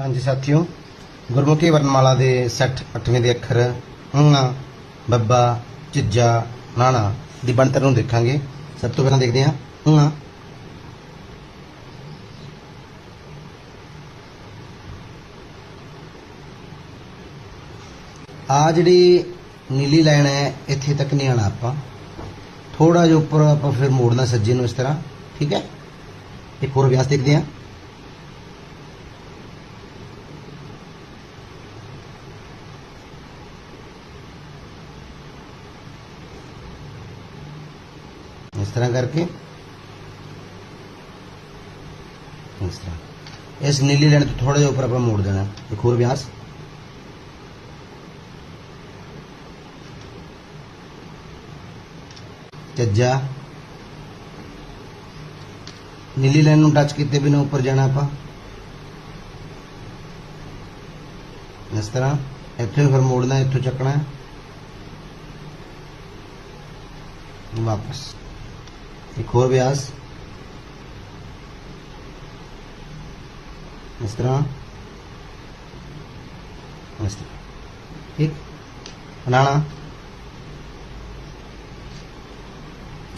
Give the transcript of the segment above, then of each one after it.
ਹਾਂਜੀ ਸਾਥੀਓ, ਗੁਰਮੁਖੀ ਵਰਣਮਾਲਾ ਦੇ ਸੈੱਟ 8ਵੇਂ ਦੇ ਅੱਖਰ ੰਗਾ ਬੱਬਾ, ਝਿੱਜਾ, ਨਾਣਾ ਦੀ ਬਣਤਰ ਨੂੰ ਦੇਖਾਂਗੇ। ਸਭ ਤੋਂ ਪਹਿਲਾਂ ਦੇਖਦੇ ਹਾਂ ੰਗਾ ਆ ਜਿਹੜੀ ਨੀਲੀ ਲਾਈਨ ਹੈ, ਇੱਥੇ ਤੱਕ ਨਹੀਂ ਆਣਾ ਆਪਾਂ। ਥੋੜਾ ਜਿਹਾ ਉੱਪਰ ਆਪਾਂ ਫਿਰ ਮੋੜਨਾ ਸੱਜੇ ਨੂੰ ਇਸ ਤਰ੍ਹਾਂ, ਠੀਕ ਹੈ? ਇੱਕ ਹੋਰ ਅਭਿਆਸ ਦੇਖਦੇ ਹਾਂ। ਇਸ ਤਰ੍ਹਾਂ ਕਰਕੇ। ਇਸ ਤਰ੍ਹਾਂ। ਇਸ ਨੀਲੀ ਲਾਈਨ ਤੋਂ ਥੋੜਾ ਜਿਹਾ ਉੱਪਰ ਆਪਾਂ ਮੋੜ ਦੇਣਾ। ਇੱਕ ਹੋਰ ਵਿਆਸ ਚੱਜਾ। ਨੀਲੀ ਲਾਈਨ ਨੂੰ ਟੱਚ ਕੀਤੇ ਬਿਨਾਂ ਉੱਪਰ ਜਾਣਾ ਆਪਾਂ। ਇਸ ਤਰ੍ਹਾਂ। ਇੱਥੇ ਫਿਰ ਮੋੜਨਾ, ਇੱਥੋਂ ਚੱਕਣਾ। ਵਾਪਸ। ਇੱਕ ਹੋਰ ਅਭਿਆਸ ਇਸ ਤਰ੍ਹਾਂ ਇਸ ਤਰ੍ਹਾਂ ਠੀਕ ਬਣਾਣਾ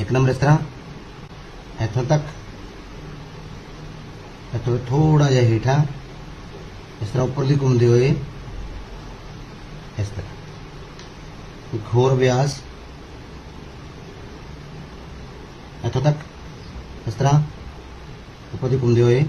ਇੱਕ ਨੰਬਰ ਇਸ ਤਰ੍ਹਾਂ ਇੱਥੋਂ ਤੱਕ ਇੱਥੋਂ ਥੋੜਾ ਜਿਹਾ ਹੇਠਾਂ ਇਸ ਤਰ੍ਹਾਂ ਉੱਪਰਲੀ ਘੁੰਮਦੇ ਹੋਏ ਇਸ ਤਰ੍ਹਾਂ ਇੱਕ ਹੋਰ ਅਭਿਆਸ ਇੱਥੋਂ ਤੱਕ ਇਸ ਤਰ੍ਹਾਂ ਉੱਪਰ ਦੀ ਘੁੰਮਦੇ ਹੋਏ